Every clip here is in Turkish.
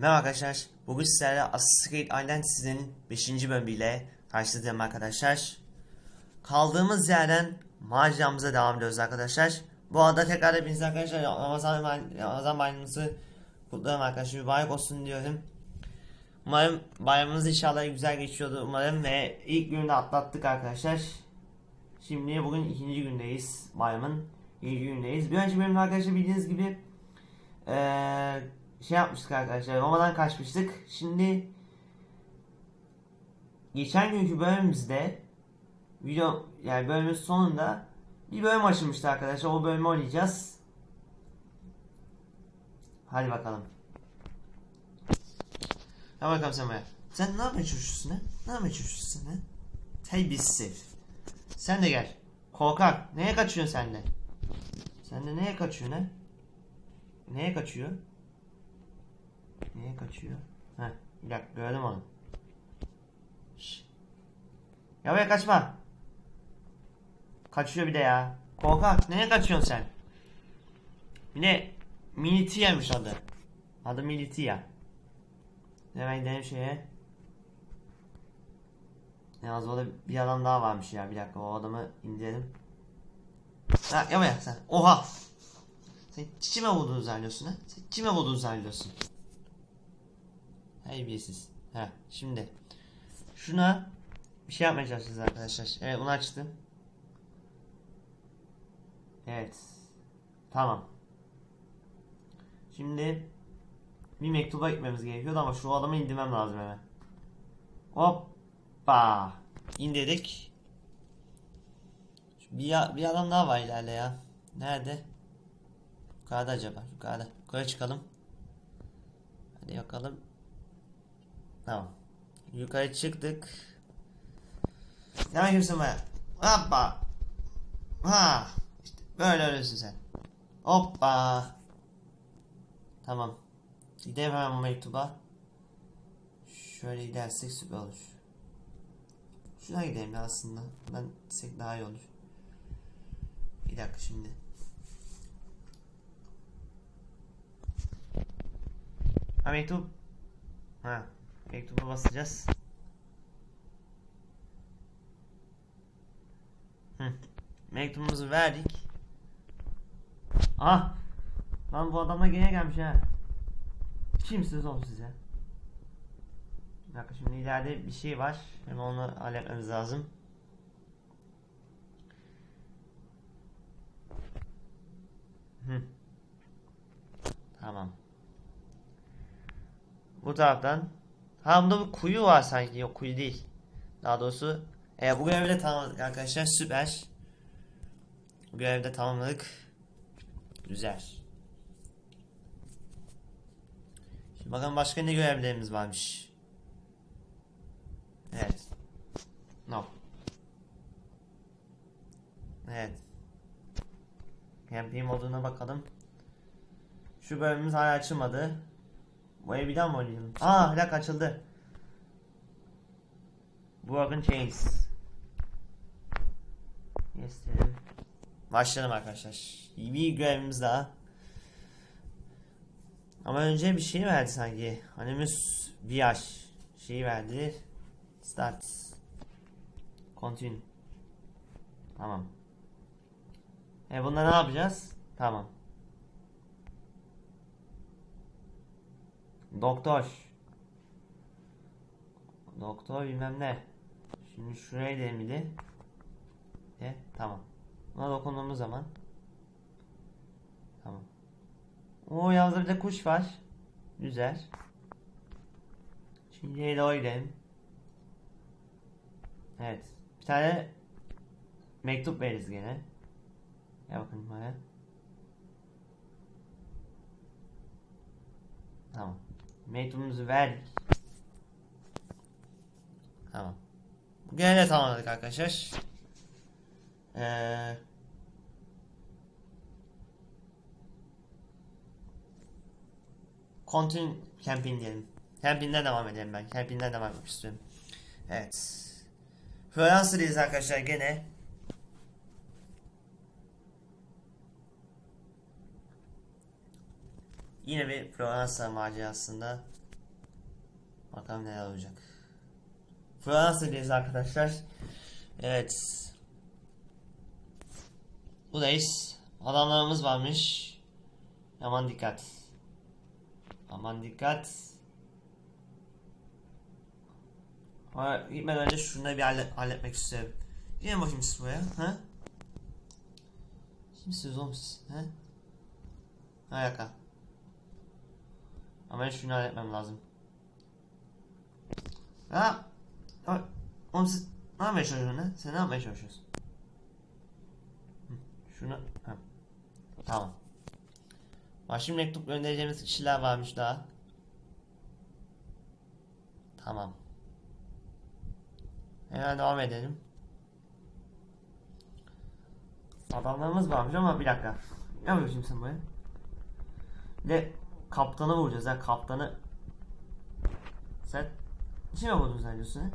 Merhaba arkadaşlar. Bugün sizlerle Assassin's Creed Identity'nin 5. bölümüyle karşınızdayım arkadaşlar. Kaldığımız yerden maceramıza devam ediyoruz arkadaşlar. Bu arada tekrar hepinize arkadaşlar Ramazan, Ramazan bayramınızı kutlarım arkadaşlar. Mübarek olsun diyorum. Umarım bayramımız inşallah güzel geçiyordu umarım ve ilk günü atlattık arkadaşlar. Şimdi bugün ikinci gündeyiz bayramın. İlk gündeyiz. Bir önceki bölümde arkadaşlar bildiğiniz gibi eee şey yapmıştık arkadaşlar. Roma'dan kaçmıştık. Şimdi geçen günkü bölümümüzde video yani bölümün sonunda bir bölüm açılmıştı arkadaşlar. O bölümü oynayacağız. Hadi bakalım. Hadi bakalım sen buraya. Sen ne yapmaya çalışıyorsun ha? Ne yapmaya çalışıyorsun ha? Terbiyesiz. Sen de gel. Korkak. Neye kaçıyorsun sen de? Sen de neye kaçıyorsun ha? Neye kaçıyor? Neye kaçıyor? Heh, bir dakika gördüm onu. Şş. Ya buraya kaçma. Kaçıyor bir de ya. Korkak neye kaçıyorsun sen? Bir de Militia'ymış adı. Adı Militia. Hemen gidelim şeye. Yalnız orada bir adam daha varmış ya. Bir dakika o adamı indirelim. Ha ya buraya sen. Oha. Sen kime vurduğunu zannediyorsun ha? Sen kime vurduğunu zannediyorsun? Terbiyesiz. Ha şimdi. Şuna bir şey yapmaya çalışacağız arkadaşlar. Evet bunu açtım. Evet. Tamam. Şimdi bir mektuba gitmemiz gerekiyordu ama şu adamı indirmem lazım hemen. Hoppa. İndirdik. Bir, bir adam daha var ileride ya. Nerede? Yukarıda acaba? Yukarıda. Yukarı çıkalım. Hadi bakalım. Tamam. Yukarı çıktık. Ne kimsin be? Hoppa. Ha. İşte böyle ölürsün sen. Hoppa. Tamam. Gidelim hemen mektuba. Şöyle gidersek süper olur. Şuna gidelim ya aslında. Ben gitsek daha iyi olur. Bir dakika şimdi. Ha mektup. Ha. Mektuba basacağız. Mektubumuzu verdik. Ah! Lan bu adama gene gelmiş ha. Kimsiniz oğlum size? Bir dakika şimdi ileride bir şey var. Hemen onu halletmemiz lazım. Hı. Tamam. Bu taraftan. Ha bunda bir kuyu var sanki. Yok kuyu değil. Daha doğrusu. E, bu görevi de tamamladık arkadaşlar. Süper. Bu görevi de tamamladık. Güzel. Şimdi bakalım başka ne görevlerimiz varmış. Evet. No. Evet. Camping moduna bakalım. Şu bölümümüz hala açılmadı. Bu evi bir daha mı oynayalım? Aa dakika açıldı. Broken Chains. Yes. Başlayalım arkadaşlar. Bir görevimiz daha. Ama önce bir şey verdi sanki. Animus Viage şeyi verdi. Start. Continue. Tamam. E bunda ne yapacağız? Tamam. Doktor. Doktor bilmem ne. Şimdi şuraya demili. E tamam. Buna dokunduğumuz zaman. Tamam. O yalnız bir de kuş var. Güzel. Şimdi Hello gidelim. Evet. Bir tane mektup veririz gene. Ya bakın buraya. Tamam. Mektubumuzu verdik. Tamam. Bu gene de tamamladık arkadaşlar. Ee, Continue camping diyelim. Camping'den devam edelim ben. Camping'den devam etmek istiyorum. Evet. Fransa'dayız arkadaşlar gene. Yine bir Floransa macerasında Bakalım neler olacak. Fransa'dayız arkadaşlar. Evet. Buradayız. Adamlarımız varmış. Aman dikkat. Aman dikkat. Ama gitmeden önce şunları bir halle- halletmek istiyorum. Gelin bakayım siz buraya. Ha? Kimsiniz oğlum siz? Ha? Ayaka. Ama şunu halletmem lazım. Ha? Oğlum siz ne yapmaya çalışıyorsun lan? Sen ne yapmaya çalışıyorsun? Şunu... Ha. Tamam. Bak şimdi mektup göndereceğimiz kişiler varmış daha. Tamam. Hemen devam edelim. Adamlarımız varmış ama bir dakika. Ne yapıyorsun sen buraya? De kaptanı vuracağız ha kaptanı. Sen kime vurdun zannediyorsun ha?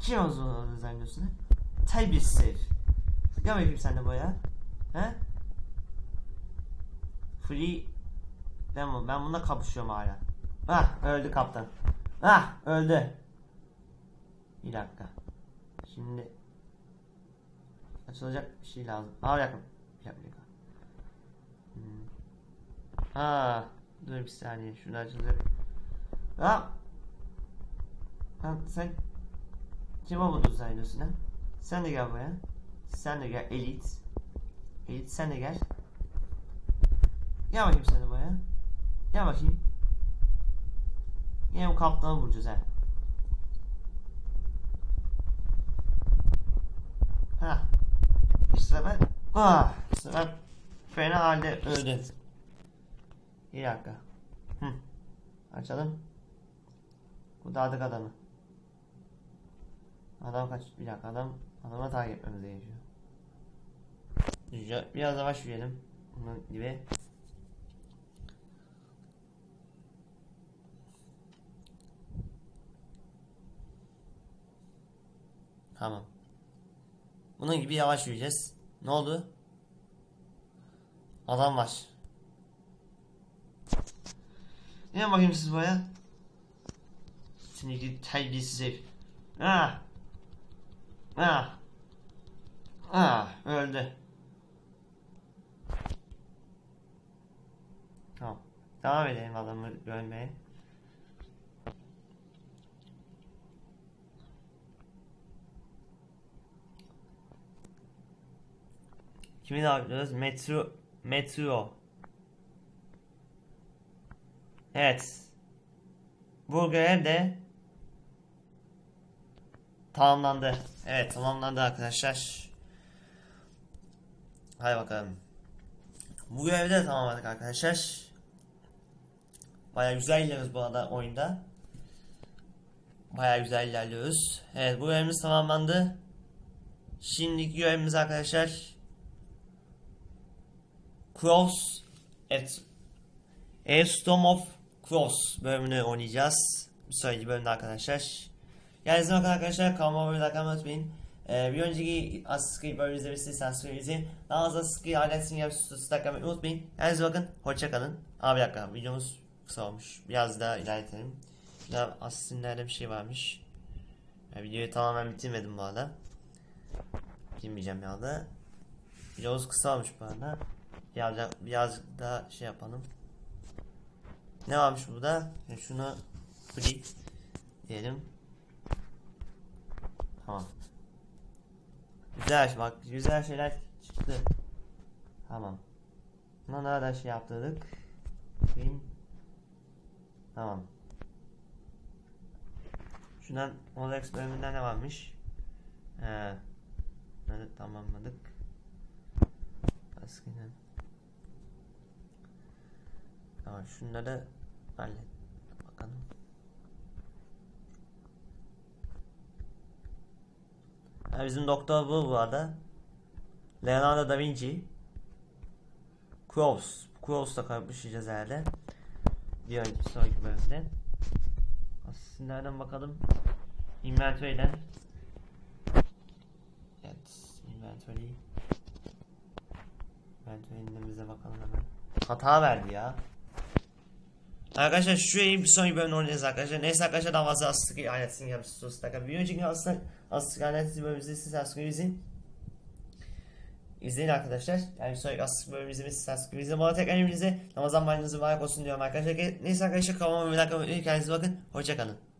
Kime vurdun zannediyorsun ha? Terbiyesiz. Gel bakayım sen de buraya. He? Free ben, ben bununla kapışıyorum hala. Ah öldü kaptan. Ah öldü. Bir dakika. Şimdi açılacak bir şey lazım. Bir dakika. Bir dakika. Hmm. Aa dur bir saniye. Şunu açılacak. Aa. Lan sen kime vurdun zannediyorsun ha? Sen de gel buraya. Sen de gel elit. Elit sen de gel. Gel bakayım sen de buraya. Gel bakayım. Yine bu kaptanı vuracağız ha. Ha. İşte ben. Ah. İşte fena halde öldüm. Bir dakika. Hı. Açalım. Kurtardık adamı. Adam kaç? Bir dakika adam. Adama takip etmemiz gerekiyor. Biraz- Biraz yavaş yürüyelim. Bunun gibi. Tamam. Bunun gibi yavaş yürüyeceğiz. Ne oldu? Adam var. Ne bakayım siz buraya? Seni terbiyesiz herif. Ah! Ah! Ah! Öldü. Tamam. Devam edelim adamı görmeye. Kimi daha biliyoruz? Metro Metro. Evet. Bu görev de tamamlandı. Evet tamamlandı arkadaşlar. Hadi bakalım. Bu görevi de tamamladık arkadaşlar. Baya güzel ilerliyoruz bu arada oyunda. Baya güzel ilerliyoruz. Evet bu görevimiz tamamlandı. Şimdiki görevimiz arkadaşlar Cross evet Airstone of Cross bölümünü oynayacağız. Bir sonraki bölümde arkadaşlar. Yani zaman arkadaşlar kanalıma abone olmayı unutmayın. Ee, bir önceki Assassin's bölümü izlemişsiniz izleyin. Daha az Assassin's ailesini yapıştırıp takmayı unutmayın. Kendinize bakın. Hoşçakalın. Abi bir dakika videomuz kısa olmuş. Biraz daha ilerletelim. Şurada Assassin'lerde bir şey varmış. Ya, videoyu tamamen bitirmedim bu arada. Bitirmeyeceğim ya da. Videomuz kısa olmuş bu arada. Birazcık, birazcık daha şey yapalım. Ne varmış burada? Şunu free diyelim. Tamam. Güzel bak güzel şeyler çıktı. Tamam. Buna da şey yaptırdık. Bin. Tamam. Şundan Olex bölümünden ne varmış? He. Bunları tamamladık. Eskiden. Tamam şunları hallet. Bakalım. Ha, bizim doktor bu bu arada. Leonardo da Vinci. Crows. Crows'la kapışacağız herhalde. Diğer sonraki bölümde. Aslında bakalım. Inventory'den. Evet. Inventory. Inventory'den bize bakalım hemen. Hata verdi ya. Arkadaşlar şu yayın bir sonraki bölümde oynayacağız arkadaşlar. Neyse arkadaşlar daha fazla Astık ailesini yapmışsınız. Bir önceki Astık Astık ailesi bölümümüzde siz Astık izleyin. İzleyin arkadaşlar. Yani bir sonraki Astık bölümümüzde siz Astık izleyin. Bu arada tekrar evinize Ramazan bayramınız mübarek olsun diyorum arkadaşlar. Neyse arkadaşlar kanalıma bir dakika kendinize bakın. Hoşçakalın.